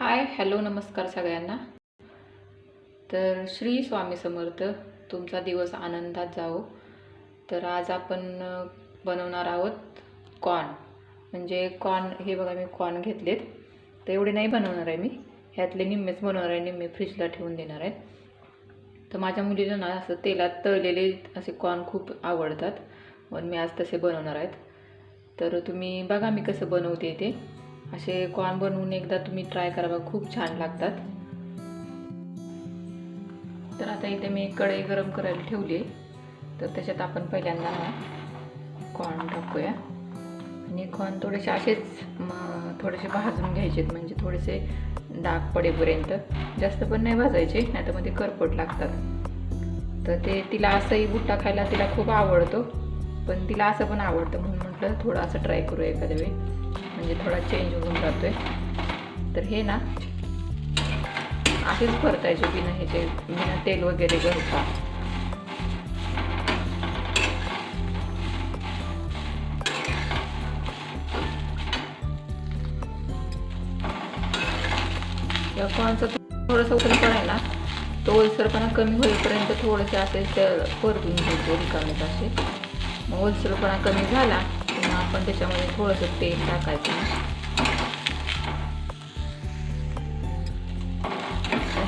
Hi hello नमस्कार सगळ्यांना. तर श्री स्वामी समर्थ तुमचा दिवस आनंदात जाओ तर आज आपण बनवणार आहोत कॉर्न. म्हणजे कॉर्न हे बघा मी कॉर्न घेतलेत. तर एवढे नाही बनवणार आहे मी. ह्यातले निम्मेच बनवणार आहे निम्मे फ्रीजला ठेवून देणार आहेत तर माझ्या मुलीला ना असं तेलात तळलेले असे कॉर्न खूप आवडतात. म्हणून मी आज तसे बनवणार आहेत. तर तुम्ही बघा मी कसं बनवते ते. असे कॉर्न बनवून एकदा तुम्ही ट्राय करा बघा खूप छान लागतात. तर आता इथे मी कढई गरम करायला ठेवली आहे. तर त्याच्यात आपण पहिल्यांदा कॉर्न टाकूया. आणि कॉर्न थोडेसे असेच थोडेसे भाजून घ्यायचे म्हणजे थोडेसे डाग पडेपर्यंत. जास्त पण नाही भाजायचे नाही तर मध्ये करपट लागतात. तर ते तिला असंही बुट्टा खायला तिला खूप आवडतो. पण तिला असं पण आवडतं म्हणून म्हटलं थोडं असं ट्राय करूया एखाद्या वेळी. म्हणजे थोडा चेंज होऊन जातो आहे तर हे ना असेच परतायचे बिना ह्याचे बिना तेल वगैरे घरता या कॉर्नचं थोडंसं उकळपण आहे ना तो ओलसरपणा कमी होईपर्यंत थोडेसे असे ते परतून घ्यायचे रिकामेत असे. मग ओलसरपणा कमी झाला की मग आपण त्याच्यामध्ये थोडंसं तेल टाकायचं.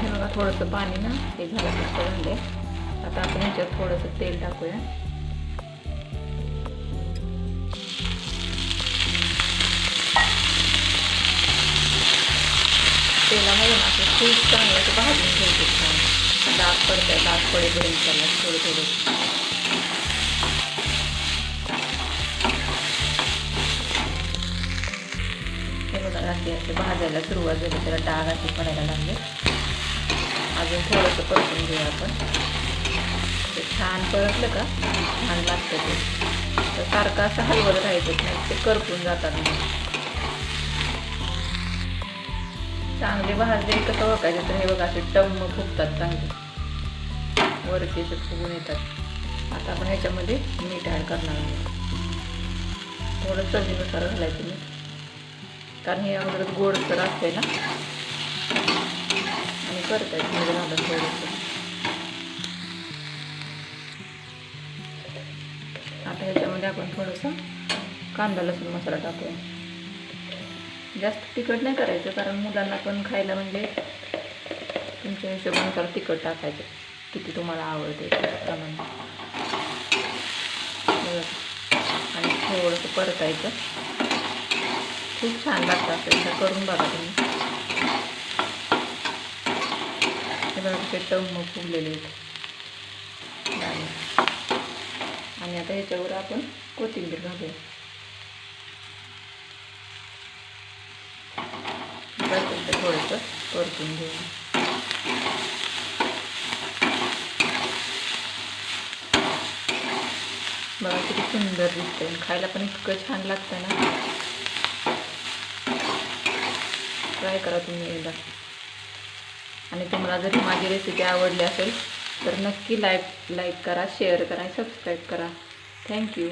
हे बघा थोडंसं पाणी ना हे झालं झालंय. आता आपण ह्याच्यात थोडंसं तेल टाकूया. तेलामध्ये ना असं खूप चांगलं असं भाजून घ्यायचं. छान डाग दाग डाग पडेपर्यंत त्याला थोडं थोडं हे बघा लागते असे भाजायला सुरुवात झाली त्याला डाग असे पडायला लागले. अजून थोडंसं परतून घेऊ आपण. ते छान परतलं का? छान लागतं ते. तर सारखं असं हलवत राहायचं नाही ते करपून जातात मग. चांगले भाजले कसं ओळखायचं? तर हे बघा असे टम फुगतात चांगले. वरती असे फुगून येतात. आता आपण ह्याच्यामध्ये मीठ ॲड करणार आहोत. थोडं चवीनुसार घालायचं मीठ. कारण हे अगोदर गोडसर असते ना. आणि परतायचं मीठ घालून थोडंसं. आता ह्याच्यामध्ये आपण थोडंसं कांदा लसूण मसाला टाकूया. जास्त तिखट नाही करायचं कारण मुलांना पण खायला म्हणजे तुमच्या हिशोबानुसार तिखट टाकायचं. किती तुम्हाला आवडते त्याप्रमाणे. आणि थोडंसं परतायचं. खूप छान लागतं असं एकदा करून बघा तुम्ही. हे बघा ते टम्म फुगलेले आहेत. आणि आता ह्याच्यावर आपण कोथिंबीर घालूया. परतून थोडंसं परतून घेऊ बघा किती सुंदर दिसतंय. खायला पण इतकं छान लागतं ना. ट्राय करा तुम्ही एकदा. आणि तुम्हाला जर माझी रेसिपी आवडली असेल तर नक्की लाईक लाईक करा शेअर करा सबस्क्राईब करा. Thank you